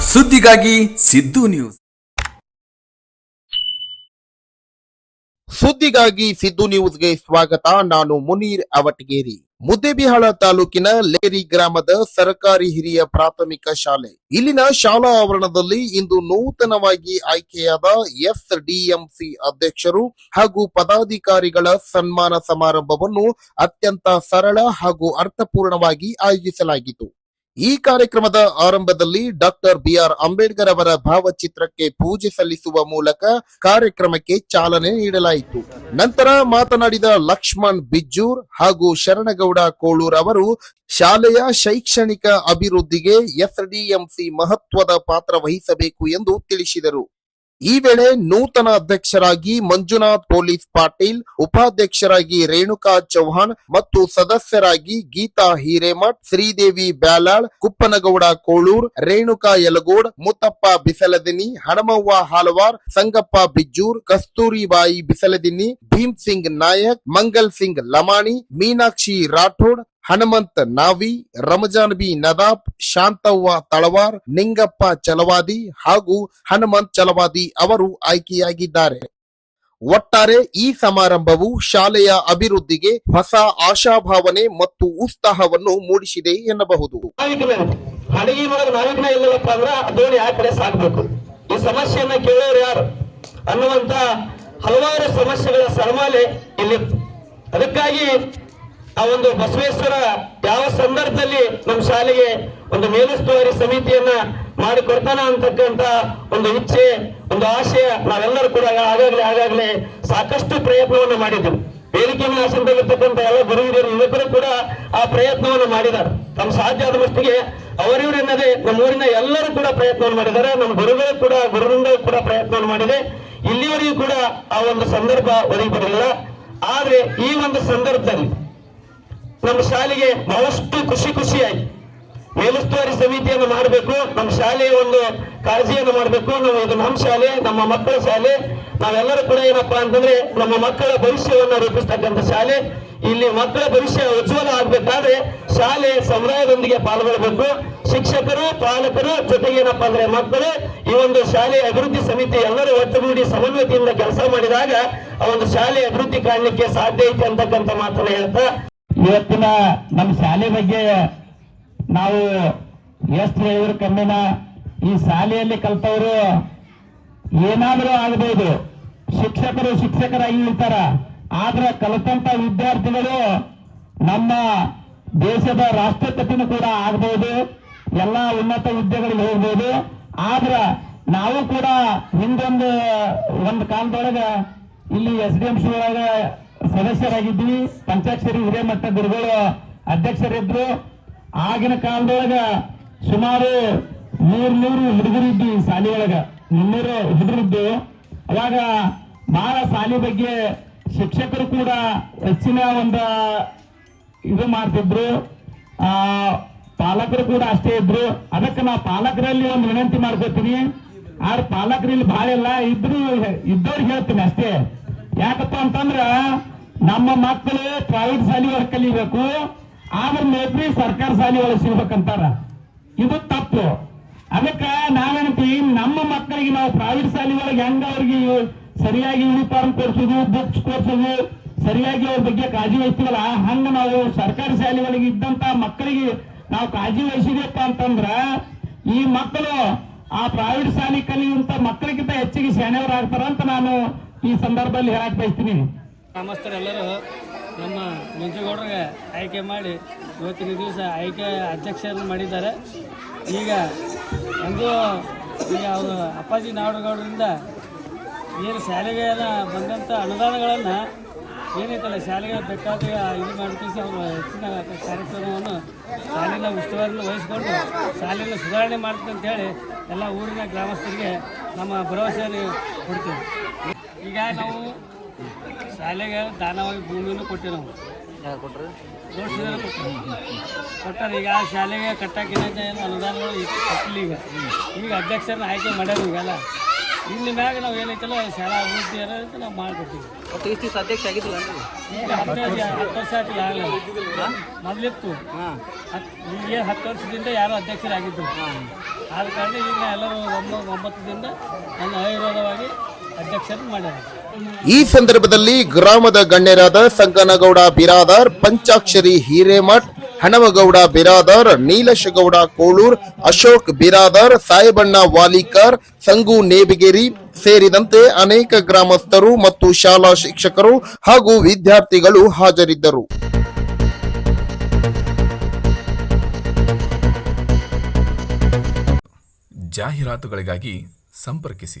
ಸುದ್ದಿಗಾಗಿ ಸಿದ್ದು ನ್ಯೂಸ್. ಸುದ್ದಿಗಾಗಿ ಸಿದ್ದು ನ್ಯೂಸ್ಗೆ ಸ್ವಾಗತ. ನಾನು ಮುನೀರ್ ಅವಟಗೇರಿ. ಮುದ್ದೇಬಿಹಾಳ ತಾಲೂಕಿನ ಲೇರಿ ಗ್ರಾಮದ ಸರ್ಕಾರಿ ಹಿರಿಯ ಪ್ರಾಥಮಿಕ ಶಾಲೆ. ಇಲ್ಲಿನ ಶಾಲಾ ಆವರಣದಲ್ಲಿ ಇಂದು ನೂತನವಾಗಿ ಆಯ್ಕೆಯಾದ ಎಸ್ ಡಿಎಂಸಿ ಅಧ್ಯಕ್ಷರು ಹಾಗೂ ಪದಾಧಿಕಾರಿಗಳ ಸನ್ಮಾನ ಸಮಾರಂಭವನ್ನು ಅತ್ಯಂತ ಸರಳ ಹಾಗೂ ಅರ್ಥಪೂರ್ಣವಾಗಿ ಆಯೋಜಿಸಲಾಗಿತ್ತು. ಈ ಕಾರ್ಯಕ್ರಮದ ಆರಂಭದಲ್ಲಿ ಡಾಕ್ಟರ್ ಬಿಆರ್ ಅಂಬೇಡ್ಕರ್ ಅವರ ಭಾವಚಿತ್ರಕ್ಕೆ ಪೂಜೆ ಸಲ್ಲಿಸುವ ಮೂಲಕ ಕಾರ್ಯಕ್ರಮಕ್ಕೆ ಚಾಲನೆ ನೀಡಲಾಯಿತು. ನಂತರ ಮಾತನಾಡಿದ ಲಕ್ಷ್ಮಣ್ ಬಿಜ್ಜೂರ್ ಹಾಗೂ ಶರಣಗೌಡ ಕೋಳೂರ್ ಅವರು ಶಾಲೆಯ ಶೈಕ್ಷಣಿಕ ಅಭಿವೃದ್ಧಿಗೆ ಎಸ್ಡಿಎಂಸಿ ಮಹತ್ವದ ಪಾತ್ರ ವಹಿಸಬೇಕು ಎಂದು ತಿಳಿಸಿದರು. ಈ ವೇಳೆ ನೂತನ ಅಧ್ಯಕ್ಷರಾಗಿ ಮಂಜುನಾಥ್ ಪೊಲೀಸ್ ಪಾಟೀಲ್, ಉಪಾಧ್ಯಕ್ಷರಾಗಿ ರೇಣುಕಾ ಚೌಹಾಣ್ ಮತ್ತು ಸದಸ್ಯರಾಗಿ ಗೀತಾ ಹಿರೇಮಠ್, ಶ್ರೀದೇವಿ ಬ್ಯಾಲಾಳ್, ಕುಪ್ಪನಗೌಡ ಕೋಳೂರ್, ರೇಣುಕಾ ಯಲಗೋಡ್, ಮುತ್ತಪ್ಪ ಬಿಸಲದಿನಿ, ಹಣಮವ್ವ ಹಾಲವಾರ್, ಸಂಗಪ್ಪ ಬಿಜ್ಜೂರ್ ಕಸ್ತೂರಿಬಾಯಿ ಬಿಸಲದಿನಿ, ಭೀಮ್ ಸಿಂಗ್ ನಾಯಕ್, ಮಂಗಲ್ ಸಿಂಗ್ ಲಮಾಣಿ, ಮೀನಾಕ್ಷಿ ರಾಠೋಡ್ ಹನುಮಂತ್, ನಾವಿ, ರಮಜಾನ್ ಬಿ ನದಾಬ್, ಶಾಂತವ್ವ ತಳವಾರ್, ನಿಂಗಪ್ಪ ಚಲವಾದಿ ಹಾಗೂ ಹನುಮಂತ್ ಚಲವಾದಿ ಅವರು ಆಯ್ಕೆಯಾಗಿದ್ದಾರೆ. ಒಟ್ಟಾರೆ ಈ ಸಮಾರಂಭವು ಶಾಲೆಯ ಅಭಿವೃದ್ಧಿಗೆ ಹೊಸ ಆಶಾಭಾವನೆ ಮತ್ತು ಉತ್ಸಾಹವನ್ನು ಮೂಡಿಸಿದೆ ಎನ್ನಬಹುದು. ಅಂದ್ರ ಆ ಕಡೆ ಸಾಕ್ಬೇಕು. ಈ ಸಮಸ್ಯೆಯನ್ನ ಕೇಳೋರು ಯಾರು? ಅನ್ನುವಂತ ಹಲವಾರು ಸಮಸ್ಯೆಗಳ ಸರಮಾಲೆ ಇಲ್ಲಿ. ಅದಕ್ಕಾಗಿ ಆ ಒಂದು ಬಸವೇಶ್ವರ ಯಾವ ಸಂದರ್ಭದಲ್ಲಿ ನಮ್ಮ ಶಾಲೆಗೆ ಒಂದು ಮೇಲುಸ್ತುವಾರಿ ಸಮಿತಿಯನ್ನ ಮಾಡಿಕೊಡ್ತಾನ ಅಂತಕ್ಕಂತ ಒಂದು ಇಚ್ಛೆ, ಒಂದು ಆಶಯ ನಾವೆಲ್ಲರೂ ಕೂಡ ಆಗಾಗ್ಲೇ ಆಗಾಗ್ಲೇ ಸಾಕಷ್ಟು ಪ್ರಯತ್ನವನ್ನು ಮಾಡಿದ್ದೆವು ವೇದಿಕೆ ಮೇಲೆ ಆಸನದಲ್ಲಿರ್ತಕ್ಕಂಥ ಎಲ್ಲ ಗುರು ಯುವಕರು ಕೂಡ ಆ ಪ್ರಯತ್ನವನ್ನು ಮಾಡಿದ್ದಾರೆ. ತಮ್ಮ ಸಾಧ್ಯ ಆದ ಮಟ್ಟಿಗೆ ನಮ್ಮ ಊರಿನ ಎಲ್ಲರೂ ಕೂಡ ಪ್ರಯತ್ನವನ್ನು ಮಾಡಿದ್ದಾರೆ. ನಮ್ಮ ಗುರುಗಳು ಕೂಡ ಗುರುವೃಂದ ಕೂಡ ಪ್ರಯತ್ನವನ್ನು ಮಾಡಿದೆ. ಇಲ್ಲಿವರೆಗೂ ಕೂಡ ಆ ಒಂದು ಸಂದರ್ಭ ಒದಗಿ ಬರಲಿಲ್ಲ. ಆದ್ರೆ ಈ ಒಂದು ಸಂದರ್ಭದಲ್ಲಿ ನಮ್ಮ ಶಾಲೆಗೆ ಬಹಳಷ್ಟು ಖುಷಿ ಖುಷಿಯಾಗಿ ಮೇಲುಸ್ತುವಾರಿ ಸಮಿತಿಯನ್ನು ಮಾಡಬೇಕು, ನಮ್ಮ ಶಾಲೆಯ ಒಂದು ಕಾಳಜಿಯನ್ನು ಮಾಡಬೇಕು. ನಾವು ಇದು ನಮ್ಮ ಶಾಲೆ, ನಮ್ಮ ಮಕ್ಕಳ ಶಾಲೆ. ನಾವೆಲ್ಲರೂ ಕೂಡ ಏನಪ್ಪಾ ಅಂತಂದ್ರೆ ನಮ್ಮ ಮಕ್ಕಳ ಭವಿಷ್ಯವನ್ನು ರೂಪಿಸ್ತಕ್ಕಂಥ ಶಾಲೆ. ಇಲ್ಲಿ ಮಕ್ಕಳ ಭವಿಷ್ಯ ಉಜ್ವಲ ಆಗ್ಬೇಕಾದ್ರೆ ಶಾಲೆ ಸಮುದಾಯದೊಂದಿಗೆ ಪಾಲ್ಗೊಳ್ಬೇಕು. ಶಿಕ್ಷಕರು, ಪಾಲಕರು ಜೊತೆಗೆ ಏನಪ್ಪಾ ಅಂದ್ರೆ ಮಕ್ಕಳು ಈ ಒಂದು ಶಾಲೆ ಅಭಿವೃದ್ಧಿ ಸಮಿತಿ ಎಲ್ಲರೂ ಒಟ್ಟುಗೂಡಿ ಸಮನ್ವಯತೆಯಿಂದ ಕೆಲಸ ಮಾಡಿದಾಗ ಆ ಒಂದು ಶಾಲೆ ಅಭಿವೃದ್ಧಿ ಕಾಣಲಿಕ್ಕೆ ಸಾಧ್ಯ ಐತೆ ಅಂತಕ್ಕಂಥ ಮಾತನ್ನ ಹೇಳ್ತಾ ಇವತ್ತಿನ ನಮ್ಮ ಶಾಲೆ ಬಗ್ಗೆ ನಾವು ಎಷ್ಟು ಹೇಳಿದ್ರು ಕಮ್ಮಿನ, ಈ ಶಾಲೆಯಲ್ಲಿ ಕಲ್ತವರು ಏನಾದರೂ ಆಗಬಹುದು ಶಿಕ್ಷಕರು ಶಿಕ್ಷಕರಾಗಿ ಇರ್ತಾರ ಆದ್ರೆ ಕಲಿತಂತ ವಿದ್ಯಾರ್ಥಿಗಳು ನಮ್ಮ ದೇಶದ ರಾಷ್ಟ್ರಪತಿನೂ ಕೂಡ ಆಗಬಹುದು ಎಲ್ಲ ಉನ್ನತ ಹುದ್ದೆಗಳಿಗೆ ಹೋಗ್ಬೋದು. ಆದ್ರೆ ನಾವು ಕೂಡ ಹಿಂದೊಂದು, ಒಂದು ಕಾಲದೊಳಗ ಇಲ್ಲಿ ಎಸ್ ಡಿ ಎಂ ಸಿ ಒಳಗ ಸದಸ್ಯರಾಗಿದ್ವಿ ಪಂಚಾಕ್ಷರಿ ಹಿರೇಮಠ ಗುರುಗಳು ಅಧ್ಯಕ್ಷರಿದ್ರು. ಆಗಿನ ಕಾಲದೊಳಗ ಸುಮಾರು ಮೂರ್ ನೂರು ಹುಡುಗರಿದ್ವಿ ಶಾಲೆ ಒಳಗ ಮುನ್ನೂರು ಹುಡುಗರಿದ್ದು ಅವಾಗ ಬಹಳ ಶಾಲೆ ಬಗ್ಗೆ ಶಿಕ್ಷಕರು ಕೂಡ ಹೆಚ್ಚಿನ ಒಂದು ಇದು ಮಾಡ್ತಿದ್ರು. ಆ, ಪಾಲಕರು ಕೂಡ ಅಷ್ಟೇ ಇದ್ರು. ಅದಕ್ಕೆ ನಾವು ಪಾಲಕರಲ್ಲಿ ಒಂದು ವಿನಂತಿ ಮಾಡ್ಕೋತೀನಿ. ಆದ್ರೆ ಪಾಲಕರು ಇಲ್ಲಿ ಬಹಳ ಇಲ್ಲ, ಇದ್ರು ಇದ್ದವ್ರಿಗೆ ಹೇಳ್ತೀನಿ ಅಷ್ಟೇ. ಯಾಕಪ್ಪ ಅಂತಂದ್ರ ನಮ್ಮ ಮಕ್ಕಳು ಪ್ರೈವೇಟ್ ಶಾಲಿ ಒಳಗೆ ಕಲಿಬೇಕು ಆದ್ರೆ ಮೇಬ್ರಿ ಸರ್ಕಾರ ಶಾಲಿ ಒಳಗೆ ಸಿಗ್ಬೇಕಂತಾರ. ಇದು ತಪ್ಪು. ಅದಕ್ಕೆ ನಾವೇನಂತೀವಿ ನಮ್ಮ ಮಕ್ಕಳಿಗೆ ನಾವು ಪ್ರೈವೇಟ್ ಶಾಲಿ ಒಳಗೆ ಹೆಂಗ ಅವ್ರಿಗೆ ಸರಿಯಾಗಿ ಯೂನಿಫಾರ್ಮ್ ಕೊಡ್ಸೋದು ಬುಕ್ಸ್ ಕೊಡ್ಸೋದು, ಸರಿಯಾಗಿ ಅವ್ರ ಬಗ್ಗೆ ಕಾಳಜಿ ವಹಿಸ್ತೀವಲ್ಲ, ಹಂಗ ನಾವು ಸರ್ಕಾರಿ ಶಾಲೆ ಒಳಗೆ ಇದ್ದಂತ ಮಕ್ಕಳಿಗೆ ನಾವು ಕಾಳಜಿ ವಹಿಸಿದಪ್ಪ ಅಂತಂದ್ರ, ಈ ಮಕ್ಕಳು ಆ ಪ್ರೈವೇಟ್ ಶಾಲೆ ಕಲಿಯುವಂತ ಮಕ್ಕಳಿಗಿಂತ ಹೆಚ್ಚಿಗೆ ಶಾಣೆಯವರಾಗ್ತಾರ ಅಂತ ನಾನು ಈ ಸಂದರ್ಭದಲ್ಲಿ ಹೇಳಕ್ ಬಯಸ್ತೀನಿ. ಗ್ರಾಮಸ್ಥರೆಲ್ಲರೂ ನಮ್ಮ ಮಂಜುಗೌಡರಿಗೆ ಆಯ್ಕೆ ಮಾಡಿ ಇವತ್ತಿನ ದಿವಸ ಆಯ್ಕೆ ಅಧ್ಯಕ್ಷರನ್ನು ಮಾಡಿದ್ದಾರೆ. ಈಗ ಹೆಂಗೂ ಈಗ ಅವರು ಅಪ್ಪಾಜಿ ನಾಡಗೌಡರಿಂದ ಏನು ಶಾಲೆಗೆ ಬಂದಂಥ ಅನುದಾನಗಳನ್ನು ಏನೈತಲ್ಲ ಶಾಲೆಗೆ ಬೇಕಾದ ಇದು ಮಾಡ್ತೀವಿ ಅವರು ಹೆಚ್ಚಿನ ಕಾರ್ಯಕ್ರಮವನ್ನು ಶಾಲೆನ ಉಸ್ತುವಾರಿಯನ್ನು ವಹಿಸ್ಕೊಂಡು ಶಾಲೆಯನ್ನು ಸುಧಾರಣೆ ಮಾಡ್ತೀನಿ ಅಂತೇಳಿ ಎಲ್ಲ ಊರಿನ ಗ್ರಾಮಸ್ಥರಿಗೆ ನಮ್ಮ ಭರವಸೆಯನ್ನು ಕೊಡ್ತೀವಿ. ಈಗ ನಾವು ಶಾಲೆಗೆ ದಾನವಾಗಿ ಭೂಮಿನೂ ಕೊಟ್ಟೆ ನಾವು ಘೋಷಿಸಿದ್ರೆ ಕೊಟ್ಟಾರೆ. ಈಗ ಆ ಶಾಲೆಗೆ ಕಟ್ಟಾಕಿನಂತ ಏನು ಅನುದಾನಗಳು ಈಗ ಕೊಟ್ಟಿಲ್ಲ ಈಗ. ಈಗ ಅಧ್ಯಕ್ಷರನ್ನ ಆಯ್ಕೆ ಮಾಡ್ಯಾರ ಈಗೆಲ್ಲ. ಇನ್ನು ಮ್ಯಾಗ ನಾವು ಏನೈತಲ್ಲ ಶಾಲಾ ಅಭಿವೃದ್ಧಿ ಏನೈತೆ ನಾವು ಮಾಡ್ಕೊಡ್ತೀವಿ. ಒಟ್ಟು ಇಷ್ಟು ದಿವಸ ಅಧ್ಯಕ್ಷ ಆಗಿದ್ದಿಲ್ಲ ಈಗ ಹದಿನೈದು ಹತ್ತು ವರ್ಷ ಆಗಿಲ್ಲ ಆಗಲ್ಲ. ಮೊದಲಿತ್ತು. ಈಗ ಹತ್ತು ವರ್ಷದಿಂದ ಯಾರು ಅಧ್ಯಕ್ಷರಾಗಿದ್ದರು ಆದ ಕಾರಣ ಈಗ ಎಲ್ಲರೂ ಒಂಬತ್ತು ಒಂಬತ್ತದಿಂದ ನನ್ನ ಅವಿರೋಧವಾಗಿ ಈ ಸಂದರ್ಭದಲ್ಲಿ ಗ್ರಾಮದ ಗಣ್ಯರಾದ ಸಂಗನಗೌಡ ಬಿರಾದಾರ್ ಪಂಚಾಕ್ಷರಿ ಹಿರೇಮಠ್ ಹಣಮಗೌಡ ಬಿರಾದಾರ್ ನೀಲಶಗೌಡ ಕೋಳೂರ್ ಅಶೋಕ್ ಬಿರಾದಾರ್ ಸಾಯಬಣ್ಣ ವಾಲಿಕರ್ ಸಂಗು ನೇಬಿಗೇರಿ ಸೇರಿದಂತೆ ಅನೇಕ ಗ್ರಾಮಸ್ಥರು ಮತ್ತು ಶಾಲಾ ಶಿಕ್ಷಕರು ಹಾಗೂ ವಿದ್ಯಾರ್ಥಿಗಳು ಹಾಜರಿದ್ದರು. ಜಾಹೀರಾತುಗಳಿಗಾಗಿ ಸಂಪರ್ಕಿಸಿ.